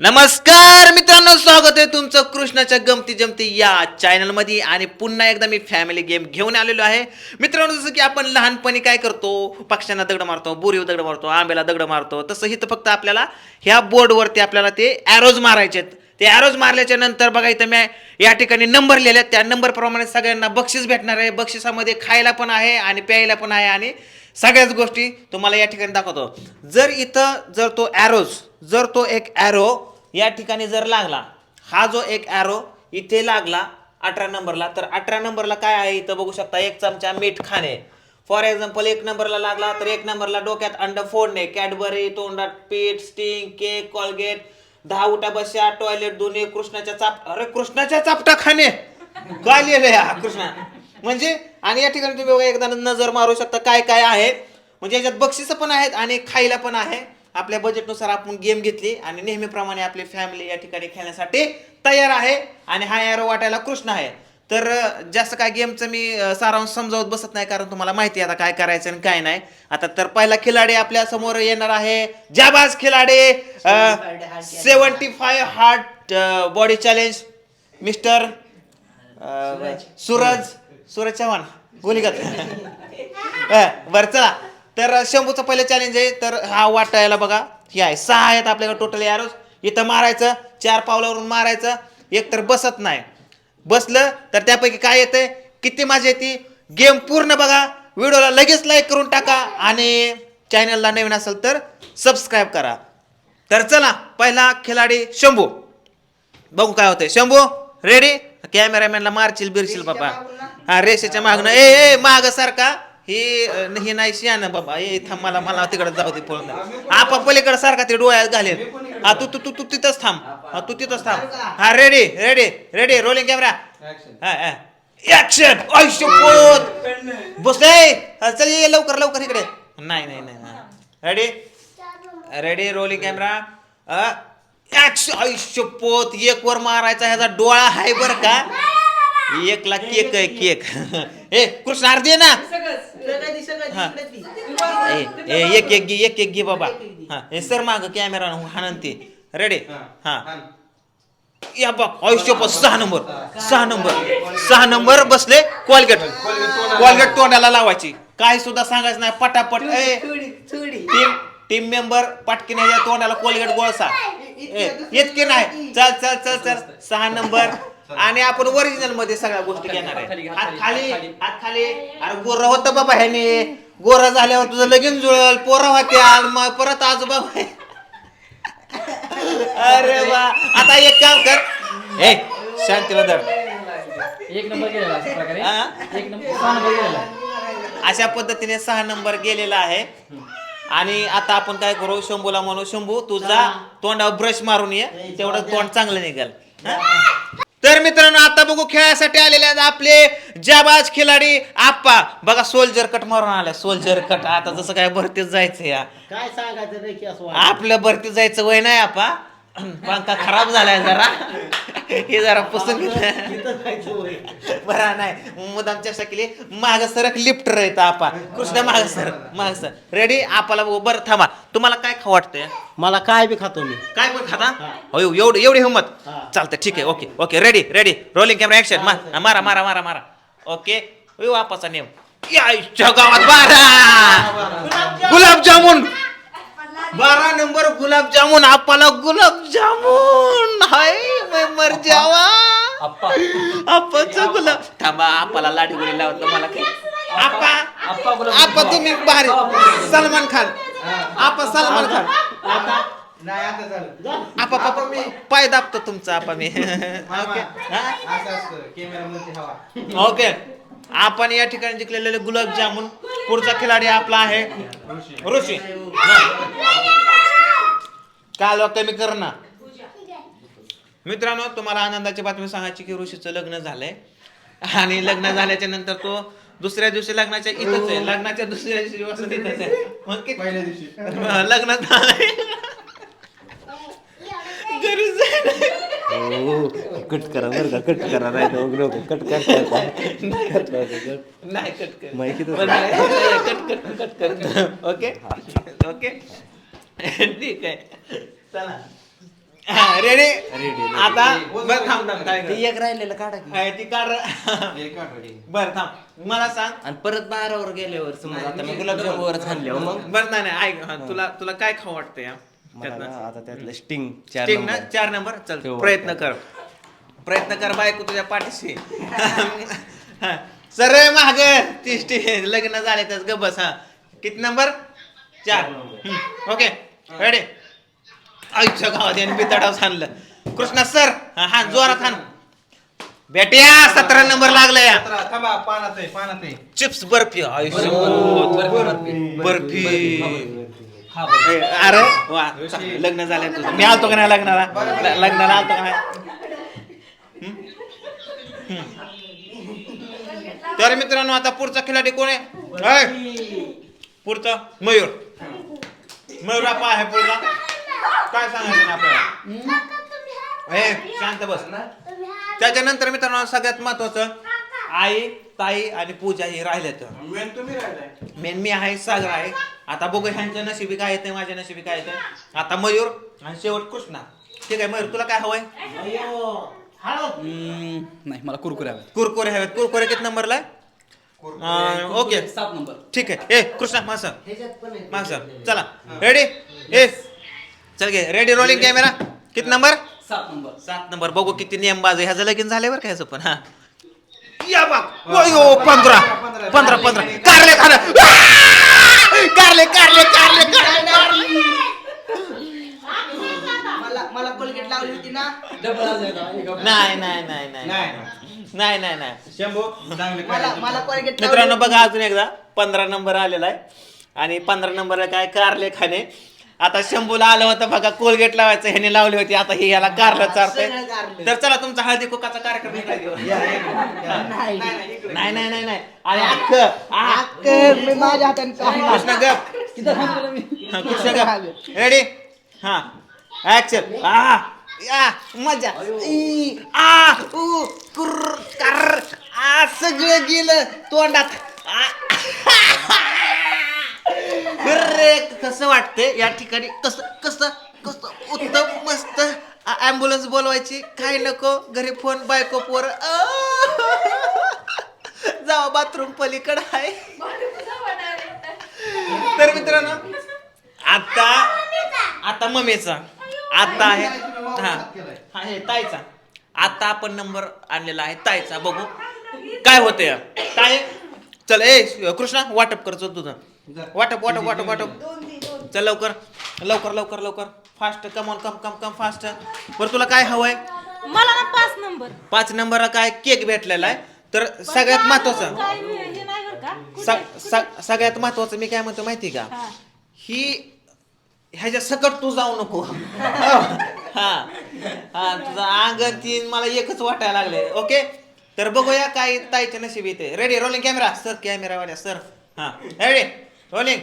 नमस्कार मित्रांनो स्वागत आहे तुमचं कृष्णाच्या गमती जमती या चॅनलमध्ये आणि पुन्हा एकदा मी फॅमिली गेम घेऊन आलेलो आहे. मित्रांनो जसं की आपण लहानपणी काय करतो? पक्ष्यांना दगड मारतो बोरीव दगड मारतो आंब्याला दगड मारतो. तसं इथं फक्त आपल्याला ह्या बोर्डवरती आपल्याला ते ॲरोज मारायचे आहेत ते ॲरोज मारल्याच्या नंतर बघा इथं मी या ठिकाणी नंबर लिहिले आहेत. त्या नंबरप्रमाणे सगळ्यांना बक्षीस भेटणार आहे. बक्षिसामध्ये खायला पण आहे आणि प्यायला पण आहे. आणि सगळ्याच गोष्टी तुम्हाला या ठिकाणी दाखवतो. जर इथं जर तो ॲरोज जर तो एक ॲरो या ठिकाणी जर लागला हा जो एक ॲरो इथे लागला अठरा नंबरला तर अठरा नंबरला काय आहे इथं बघू शकता एक चमचा मीठ खाणे. फॉर एक्झाम्पल एक नंबरला लागला तर एक नंबरला डोक्यात अंड फोडणे. कॅडबरी तोंडात पीठ स्टिंग केक कॉलगेट दहा उठा बशा टॉयलेट दोन्ही कृष्णाच्या चाप अरे कृष्णाच्या चापटा खाणे. काय लिहिलंय हा कृष्णा. म्हणजे आणि या ठिकाणी तुम्ही बघा एकदा नजर मारू शकता काय काय आहे. म्हणजे याच्यात बक्षिसं पण आहेत आणि खायला पण आहे. आपल्या बजेटनुसार आपण गेम घेतली आणि नेहमीप्रमाणे आपली फॅमिली या ठिकाणी खेळण्यासाठी तयार आहे. आणि हा एरो वाटायला कृष्ण आहे. तर जास्त काय गेमचं मी सारांश समजावत बसत नाही कारण तुम्हाला माहिती आहे आता काय करायचं आणि काय नाही. आता तर पहिला खिलाडी आपल्यासमोर येणार आहे. जाबाज खिलाडी seventy five heart body challenge mister Suraj. Suraj Chavan. गोलीगत बर चला. तर शंभूचं पहिलं चॅलेंज आहे. तर हा वाटायला बघा. हे आहे. सहा आहेत आपल्याकडे टोटल यारोज इथं मारायचं. चार पावलावरून मारायचं. एक तर बसत नाही. बसलं तर त्यापैकी काय येतंय? किती मजा येते गेम पूर्ण बघा. व्हिडिओला लगेच लाईक करून टाका. आणि चॅनलला नवीन असेल तर सबस्क्राईब करा. तर चला पहिला खिलाडी शंभू. बघू काय होतंय. शंभू रेडी कॅमेरामॅनला मारशील बिरशील बाबा. हा रेषेच्या मागणं ए ए माग सारखा. ही ही नाही शियान बाबा. ए थांब मला मला तिकडे जाऊ दे पळून आपा पलीकडे सारखा ते डोळ्यात घालेल. हा तू तू तू तू तिथंच थांब. हा तू तिथंच थांब. हा ready ready ready rolling camera हा ऍक्शन आयुष्य पोत! बसले! चल ये लवकर लवकर इकडे. नाही नाही नाही ready ready rolling camera action आयुष्य पोत! एक वर मारायचा ह्याचा डोळा आहे बर का? एक लाख केक आहे केक ए कृष्ण आरती आहे ना. हा. ए ए, एक एक घे एक एक घे बाबा. हा हे सर माग कॅमेरा हाणते रेडी हा. या बाप आयुष्य सहा नंबर. सहा नंबर. सहा नंबर बसले कोलगेट. कोलगेट तोंडाला लावायची. काय सुद्धा सांगायचं नाही पटापट. ए टीम टीम मेंबर पटकीन तोंडाला कोलगेट गोळसा. ए, इतके नाही. चल चल चल चल. सहा नंबर. आणि आपण ओरिजिनलमध्ये सगळ्या गोष्टी घेणार आहे. हात खाली हात खाली. अरे गोर होतं बाबा ह्याने. गोरा झाल्यावर तुझं लगीन जुळल पोरं होत्या मग परत आजोबा. अरे वा. आता एक काम कर. ए शांतीला धर. एक नंबर गेलेला अशा प्रकारे. हा? एक नंबर सहा नंबर गेलेला. अशा पद्धतीने सहा नंबर गेलेला आहे. आणि आता आपण काय करू? शंभूला म्हणू शंभू तुझा तोंडावर ब्रश मारून ये. तेवढं तोंड चांगलं निघाल. हा? तर मित्रांनो आता बघू खेळासाठी आलेले आहेत आपले जाबाज खिलाडी आप्पा. बघा सोल्जर कट मारून आला सोल्जर कट आता जसं काय भरतीच जायचं या. काय सांगायचं नाही की असं वाटतं. आपलं भरती जायचं वय नाही आपा पंखा खराब झालाय जरा. हे जरा पुसून घेतलं. बरा नाही. मुदाम चर्चा केली. माग सरक लिफ्टर येत आपा. कृष्ण माग सर माग सर रेडी आपाला बघू. बरं थांबा. तुम्हाला काय खाऊ वाटतंय? मला काय बी खातो मी. काय पण खाता? हो. एवढी एवढी हिंमत. चालतं ठीक आहे. Okay okay ready ready rolling camera action मारा मारा मारा मारा. ओके हो आपाचा नेम. गावात बारा. गुलाबजामुन. बारा नंबर गुलाबजामुन आपाला गुलाबजामुन. हाय मैं मर जावा आप्पा. आपाचं गुलाब. थांबा आपाला लाडी गोळी लावतो मला काय? आपा आप्पा गुलाब. आपा तुम्ही भारी सलमान खान. आपा सलमान खान. आता? नाही आता झालं. आपा पापा मी पाय दाबतो तुमचा आपा मी. ओके हा? ओके आपण या ठिकाणी जिंकलेले गुलाबजामुन. पुढचा खिलाडी आपला आहे. ऋषी. काल कमी कर ना. मित्रांनो तुम्हाला आनंदाची बातमी सांगायची की ऋषीचं लग्न झालंय. आणि लग्न झाल्याच्यानंतर तो दुसऱ्या दिवशी लग्नाच्या इथंच आहे. लग्नाच्या दुसऱ्या दिवशी वसंत इथंच आहे. मग किती- पहिल्या दिवशी. लग्न झालंय. घरी जायला कट करा बरं का कट करा नाही तर उघड कट कर नाही कट कर. माहिती तर कट कट कट कर. ओके? ओके? ठीक आहे. चला. रेडी. आता बरं थांब थांब काय ते एक राहिलेलं काढा की. आहे ती कार बर थांब. मला सांग. आणि परत बारावर गेल्यावर समज आता मी गुलाबजामुनवर झाल्यावर मग. बर नाही नाही ऐक. हा, तुला तुला काय खाऊ वाटतं या? मला त्यातनं? ना आता त्यातलं स्टिंग चार ना नंबर. चार नंबर चल ठेव. प्रयत्न कर. प्रयत्न कर बायको तुझ्या पाठीशी. सरळ माग. ती लग्न झाले तर ग बस हा. किती नंबर चार. ओके रेडी आईच्या गावात यांनी बिताडाव सांगलं कृष्णा सर. हा हा, जोरात हान बेट्या सतरा नंबर लागला. या थांबा पानात आहे पानात आहे. चिप्स बर्फी. आयुष्य. बर्फी. बरं. ए, अरे वा लग्न झालं तुझं. मी आलतो का नाही लग्नाला? लग्नाला आलतो का नाही. तर मित्रांनो आता पुढचा खिलाडी कोण आहे? पुढचा? मयूर. मयूर आपा आहे पुढचा. काय सांगायचं ना आपल्याला? ए शांत बस. त्याच्यानंतर मित्रांनो सगळ्यात महत्वाचं आई ताई आणि पूजा ही राहिल्यात मेन तुम्ही राहिलाय. मेन मी आहे सागर आहे. आता बघू ह्यांच्या नशिबी काय येते माझ्या नशिबी काय येते आता मयूर आणि शेवट कृष्णा. ठीक आहे मयूर तुला काय हवंय? हम्म, नाही मला कुरकुरे हवे कुरकुरे हवेत. कुरकुरे किती नंबरला आहे? अं, ओके. सात नंबर. ठीक आहे. ए कृष्णा मासा. मासा. चला. रेडी ए. चल घे. रेडी रोलिंग कॅमेरा किती नंबर सात नंबर? सात नंबर. बघू किती नियमबाज आहे ह्याचं लगीन झाल्यावर काय ह्याचं पण हा. या बाप अयो पंधरा. पंधरा पंधरा कारले खाना कारले कारले कारले कारले. नाही नाही. नाही नाही नाही मित्रांनो बघा अजून एकदा. पंधरा नंबर आलेला आहे. आणि पंधरा नंबर काय कारले खाणे? आता शंभूला आलं होतं बघा कोलगेट लावायचं ह्याने लावली होती आता हे याला कारलं चारतंय. तर चला तुमचा हळदी कुकाचा कार्यक्रम इकडे घेऊ. नाही नाही नाही नाही अख्ख आ- अक्क मी माझ्या हाताने. कृष्ण गप. हा, कृष्ण गप. रेडी हा. ऍक्शन आ. या मजा. ई, आ उ कुर कर. आ सगळं गेलं तोंडात. आ. अरे कसं वाटतंय? या ठिकाणी कसं कसं कसं उत्तम मस्त ॲम्ब्युलन्स बोलवायची? काय नको? घरी फोन बायको पोर. जावा बाथरूम पलीकडं आहे तर मित्रांनो आता आता मम्मीचा. आता आहे हा हा हे ताईचा. आता आपण नंबर आणलेला आहे ताईचा. बघू. काय होतंय? ताई चल ए कृष्णा वाटप करतो तुझं. वाटप वाटप वाटप वाटप. चल लवकर लवकर लवकर लवकर. Fast come on come come come fast बरं तुला काय हवंय? मला ना पाच नंबर. पाच नंबरला काय केक भेटलेला आहे. तर सगळ्यात महत्वाचं काय हे नाही बरं का? स- स- सगळ्यात महत्वाचं मी काय म्हणतो माहिती का? हा. ही ह्याच्या सकट तू जाऊ नको. हा. हा तुझं अंगण तीन मला एकच वाटायला लागले ओके? तर बघूया काय ताईचे नशीब येते ready rolling camera sir camera वाल्या सर हा. रेडी रोलिंग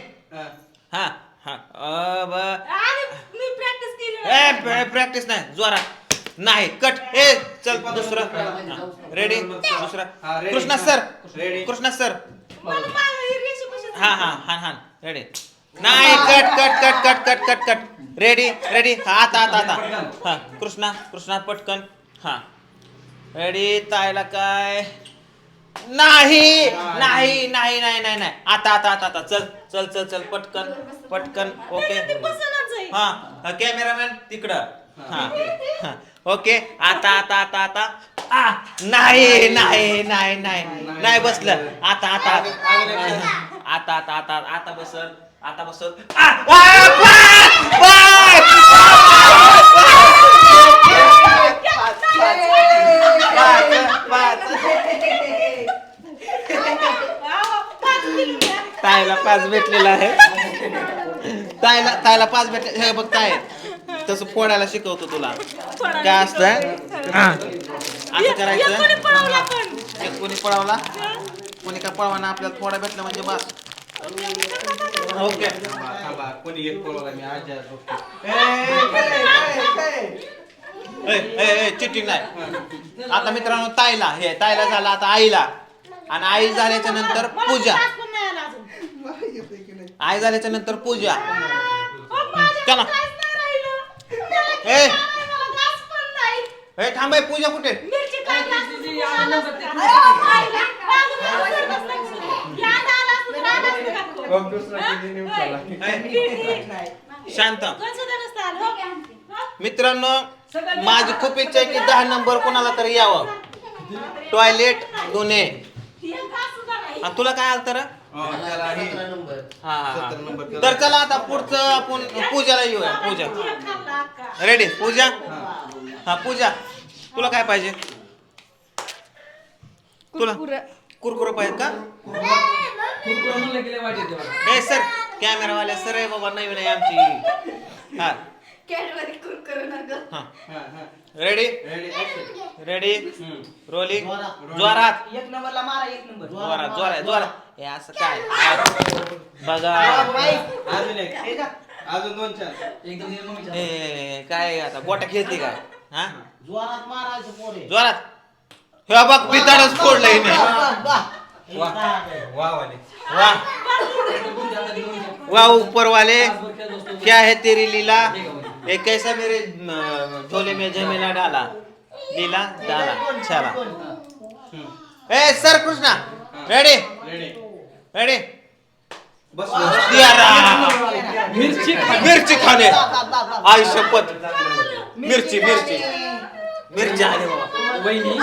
हा. हा अ, ब. आणि मी प्रॅक्टिस केली ए प्रॅक्टिस नाही. जोरात. नाही. कट ए चल दुसरं. रेडी दुसरं. हा, ready. Krishna sir. Ready. Krishna sir. मला मागं ही रेषा कशी हा हा. हा हा रेडी नाही. Cut cut cut cut cut cut cut ready ready हा आता आता आता. हा. कृष्णा कृष्णा पटकन. हा. रेडी तायला काय? नाही नाही नाही नाही नाही नाही आता आता आता आता चल चल चल चल पटकन पटकन ओके हा कॅमेरामॅन तिकडं हा हा. ओके आता आता आता आता आ नाही नाही नाही नाही नाही बसलं आता आता आता आता आता आता बसल आता बसल! पाच, पाच. आवा, पाच दिली मी. तायला पाच भेटलेला आहे. तायला तायला पाच भेटले हे बघ ताय तसं फोडायला शिकवतो तुला. काय असतं? हा. असं करायचं? पळवला पण एक कोणी पळवला? कोणी का पळवाना आपल्याला फोडा भेटला म्हणजे बस. ओके. कोणी एक पळवला मी आज चिटिंग नाही. आता मित्रांनो ताईला हे ताईला झाला आता आईला. आणि आई झाल्याच्यानंतर पूजा. आय झाल्याच्यानंतर पूजा. चला. हे थांबाय पूजा कुठे? शांत. मित्रांनो माझी खूप इच्छा आहे की दहा नंबर कोणाला तरी यावं. टॉयलेट दोन्ही तुला काय आलं तर? हे हा, सत्तर नंबर. तर चला आता पुढचं आपण पूजाला येऊया पूजा. रेडी पूजा? हा. पूजा. तुला काय पाहिजे? तुला? कुरकुर. पाहिजे का? कुरकुरा म्हणलं सर कॅमेरावाले सर आहे बाबा नवीन आहे आमची. हा. हा. हा, हा. रेडी. रेडी. रोलिंग जोरात. एक नंबरला मारा एक नंबर. जोरात जोरात जोरात. हे असं काय? बघा. अजून एक. हे का? अजून दोन चार. एकदम निर्मळ विचार. हे काय आता गोटा खेळते काय हा? जोरात मारायचं पोरे. जोरात. हे बघ पिताडच फोडलं हिने. वाह, वाह. वा वा. वाले वाह दोन हातात घेऊन विचार. वाह ऊपर वाले तासभर खेळत बसतो. क्या है तेरी लीला? ये कैसा मेरे अ, झोले में जमेला डाला? लीला डाला। चला। ए sir Krishna ready ready ready बस मिरची. मिरची खाणे. आई शपथ। मिरची मिरची मिरची। आली बाबा। वहिनी।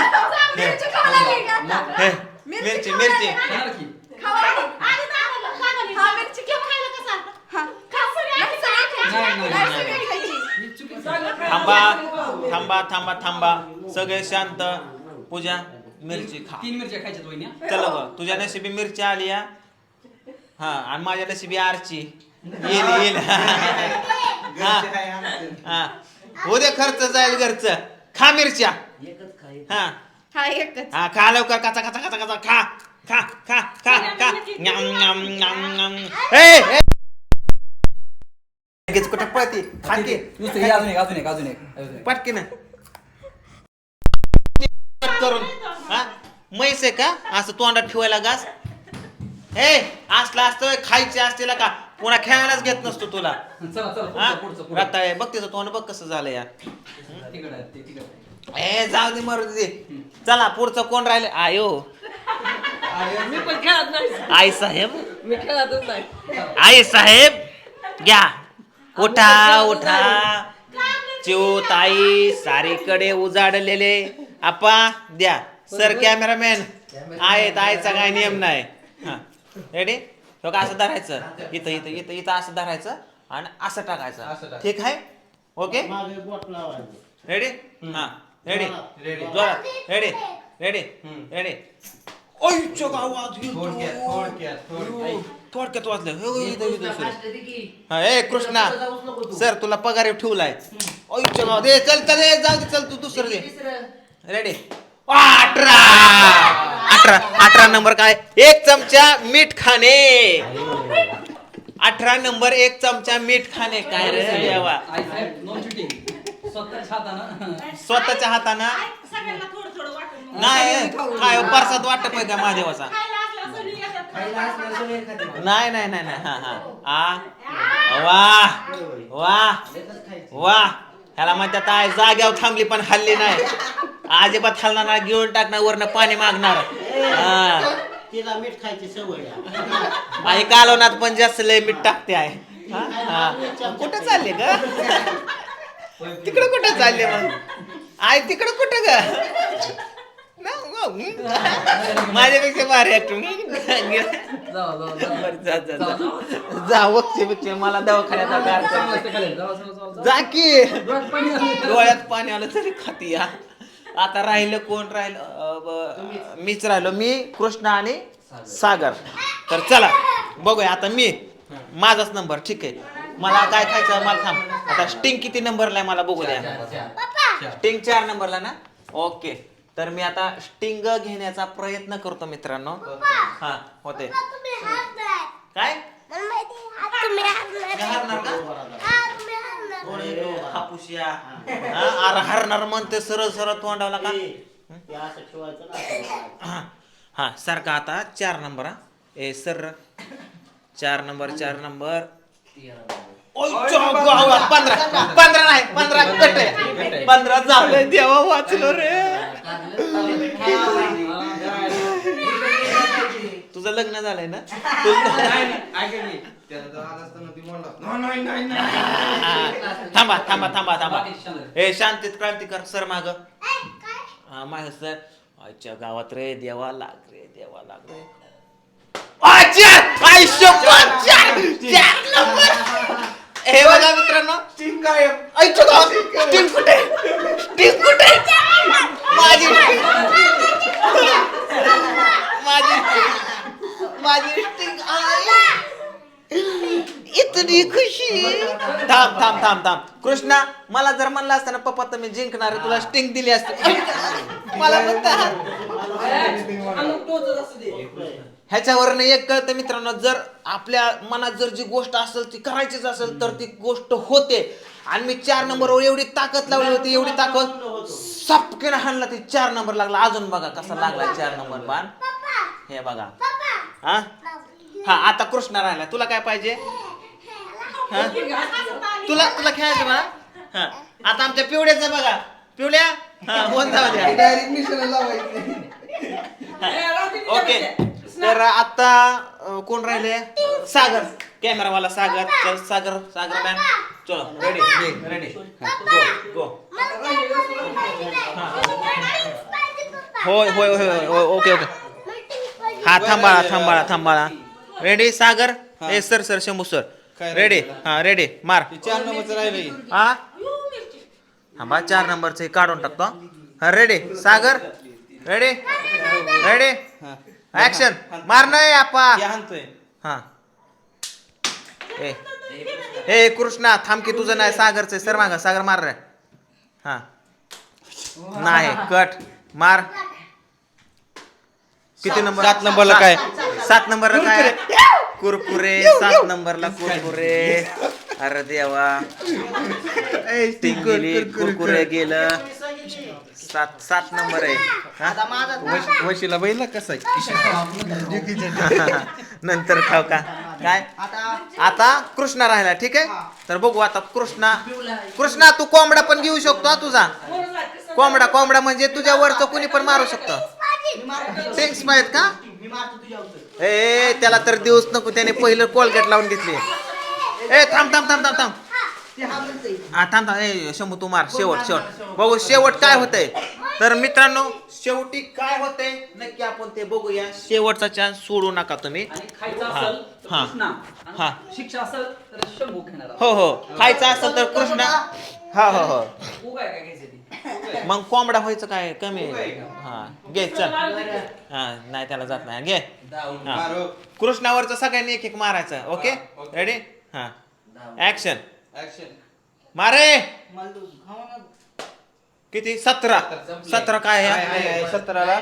हे, मिरची मिरची खाणार की? आणि दादाला सांगायला. किंवा खायला कसं? आलं? खा सगळं. थांबा थांबा थांबा थांबा. सगळे शांत. पूजा मिरची खा. तीन मिरच्या खायच्यात वहिनी हा? चला बघ तुझ्या नशिबी मिरची आली या हा आणि माझ्या नशिबी आरची. येईल येईल. हा. हा. उद्या खर्च जाईल घरचं. खा मिरच्या. हा. हा खा लवकर. काचा काचा काचा काचा. खा खा खा खा खा. न्याम न्याम न्याम न्याम. ए ए. लगेच कुठं पळते? खा की नुसतं हे अजून एक अजून एक अजून एक अजून एक. पटकीन कट करून. हा? म्हैस आहे का? असं तोंडात ठेवायला घास. ए असला असतं खायचे असतील का? पुन्हा खेळायलाच घेत नसतो तुला. चला चला हा? पुढचं पुढचं. पुढचं. रत्ता आहे बघ तिचं तोंड बघ कसं झालं या. तिकडं आहे, ते तिकडं आहे. ए जाऊ दे मरू दे. चला पुढचं कोण राहिले? आयो. मी पण खेळत नाही. आई साहेब. मी खेळतच नाही. आई साहेब घ्या. उठा उठा. चिव ताई सारीकडे उजाडलेले. आपा द्या. Sir cameraman. आहेत आयचा काय नियम नाही. हा. रेडी तो का असं धरायचं. इथं इथं इथं इथं असं धरायचं आणि असं टाकायचं. ठीक आहे? ओके? मागे बोट लावायचं. रेडी हा. रेडी रेडी जोरात. Ready ready. रेडी ओयच्या गावात थोडक्यात थोडक्यात थोडक्यात. थोडक्यात वाचलं. हो, इथं. हा, ए कृष्णा. सर तुला पगार ठेवलाय. ओयच्या गावात ए, चल चल ए, जाऊ दे चल तू दुसरं दे. रेडी अठरा. अठरा अठरा नंबर काय? एक चमचा मीठ खाणे. अठरा नंबर एक चमचा मीठ खाणे. काय रे देवा. नो चिटिंग स्वतःच्या हातानं. स्वतःच्या हातानं? आय, सगळ्यांना थोडं थोडं वाटून मग. नाही काय परसाद वाटत आहे का महादेवाचा? खायला. नाही नाही नाही नाही हा हा. आ? वा. वा. वा. ह्याला म्हणतात आहे जाग्यावर थांबली पण हल्ली नाही. अजिबात हलणार नाही गिळून टाकणार वरनं पाणी मागणार. हा. तिला मीठ खायची सवय. आणि कालवणात पण जास्त लय मीठ टाकते आहे हा? हा. कुठं चालले ग? तिकडं कुठं चालले मग? आई तिकडं कुठं ग? ग. माझ्यापेक्षा भारी जावा जावा जावा. बरं, जा जा जा. मला दवाखान्यात खाली. जा की. डोळ्यात पाणी आलं. डोळ्यात पाणी आलं तरी खाती या. आता राहिलं कोण राहिलं? अं, ब- मीच राहिलो. मी कृष्णा आणि सागर. तर चला बघूया. आता मी माझाच नंबर ठीक आहे. मला काय खायचं मला थांब आता स्टिंग किती नंबरला आहे मला बघू द्या. स्टिंग चार नंबरला ना? ओके. तर मी आता स्टिंग घेण्याचा प्रयत्न करतो मित्रांनो. हा होते. काय? हरणार. का? हा, अरे हरणार. म्हणते सरळ सरळ तोंडावला का. हा? हा सारखा आता चार नंबर हा. ए सर. चार नंबर चार नंबर. पंधरा. पंधरा. नाही पंधरा कट पंधरा झालं देवा वाचलो रे. तुझं लग्न झालंय ना? थांबा थांबा थांबा थांबा. हे शांतीत क्रांतिकार सर माग. हा माग सर. आजच्या गावात रे देवा लाग रे देवा लाग रे! हे बघा मित्रांनो. टीम गायब. आईच्या गावात टीम कुठे? टीम कुठे? माझी माझी माझी स्टिंग इतनी खुशी. थांब थांब थांब थांब. कृष्णा मला जर म्हणलं असतं ना पप्पा तर मी जिंकणार आहे, तुला स्टिंग दिली असते. मला म्हणता. ह्याच्यावरनं एक कळतं मित्रांनो जर आपल्या मनात जर जी गोष्ट असेल ती करायचीच असेल तर ती गोष्ट होते. आणि मी चार नंबरवर एवढी ताकद लावली होती एवढी ताकद सपकेन हाणला ती चार नंबर लागला. अजून बघा कसा लागला चार नंबर बाण. हे बघा. हा? हा आता कृष्णा राहिला. तुला काय पाहिजे? हा तुला तुला खेळायचं मला हा. आता आमच्या पिवड्याचं बघा. पिवड्या हा जाऊ द्या. लावायची. ओके. तर आता अं, कोण राहिले? सागर. कॅमेरावाला सागर चल सागर सागर मॅन चलो रेडी रेडी गो होय होय होय होय होय, ओके ओके हा थांबाळा थांबाळा थांबाळा रेडी सागर? ए sir sir Shambhu sir ready? हा रेडी मार. चार नंबरचं राहिलं. हा? थांबा चार नंबरचं हे काढून टाकतो. हा रेडी सागर? रेडी रेडी हा. ऍक्शन मार नाही आपा. हा. ए. ए कृष्णा थांब की तुझं नाही सागरचं सर मागा सागर मार रे. हा. नाही कट. मार. किती नंबर सात नंबरला काय? सात नंबरला काय? कुरकुरे. सात नंबरला कुरकुरे. अरे देवा. टिंग गेली. कुरकुरे गेलं. सात सात नंबर आहे. हा? वशीला बघितलं कसं आहे? नंतर खाव का? काय? आता आता कृष्णा राहिला ठीक आहे? तर बघू आता कृष्णा. कृष्णा तू कोंबडा पण घेऊ शकतो हा तुझा. कोंबडा कोंबडा म्हणजे तुझ्या वरचं कुणी पण मारू शकतो. टिंग्स माहीत का? ए त्याला तर देऊच नको त्याने पहिलं कोलगेट लावून घेतली. ए थांब थांब थांब थांब थांब. हा हा थांब थांब. ए शंभू तू मार शेवट शेवट. बघू शेवट काय होतंय. तर मित्रांनो शेवटी काय होतंय? नक्की आपण ते बघूया. शेवटचा चान्स सोडू नका तुम्ही. आणि खायचं हा. असेल तर हा. कृष्णा. हा. आणि शिक्षा असेल तर शंभू घेणार हो हो. खायचं असेल तर कृष्णा. हो हो हो. उगा काय घ्यायचं ती? मग कोंबडा व्हायचं काय? कमी? हा घे चल. हा नाही त्याला जात नाही. घे. हा. मारो. कृष्णावरचं सगळ्यांनी एक एक मारायचं ओके? हा. रेडी हा. Action Action. मारे! मला तू खाऊ ना. किती? सतरा. सतरा काय आहे, सतराला?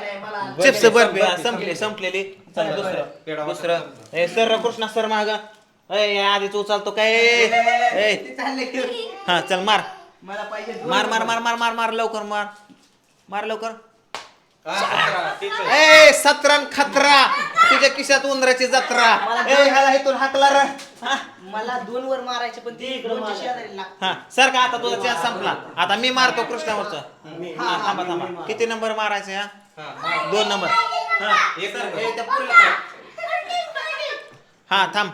चिप्स बर्फी हा, संपली संपलेली. चल दुसरं. दुसरं. ए सर कृष्णा सर माग. ए आधी तू चालतो काय. हा चल मार. मला पाहिजे दोन मार मार. मार मार मार मार लवकर मार. मार लवकर. हा. ए सतरान खतरा. तुझ्या खिशात उंदराची जत्रा. ए ह्याला इथून हाकला र. हा, मला दोन वर मारायचे पण ते दोनच्या शेजारी लागतं. हा सर का आता तुझा चान्स संपला. आता मी मारतो कृष्णावरचं. हा थांबा थांबा. किती नंबर मारायचे हा. दोन नंबर. हा. हा थांब.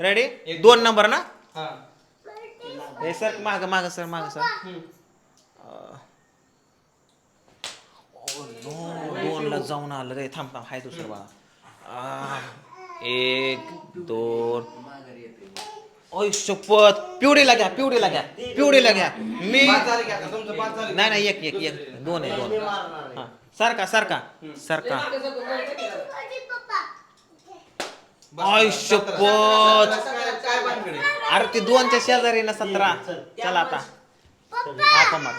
रेडी दोन नंबर ना? हा. सर माग माग सर माग सर. हम्म. दोन ला जाऊन आलं रे. थांब थांब. हाय दुसरं बाळा आ, एक दोन. ओय शपथ. पिवडीला घ्या पिवडीला घ्या. पिवडीला घ्या. मी. नाही नाही एक एक एक. दोन आहे दोन. हा. सारखा सारखा. सारखा. सतरा. शपथ. अरे ते दोनच्या शेजारी ना सतरा. चला आता. आता मार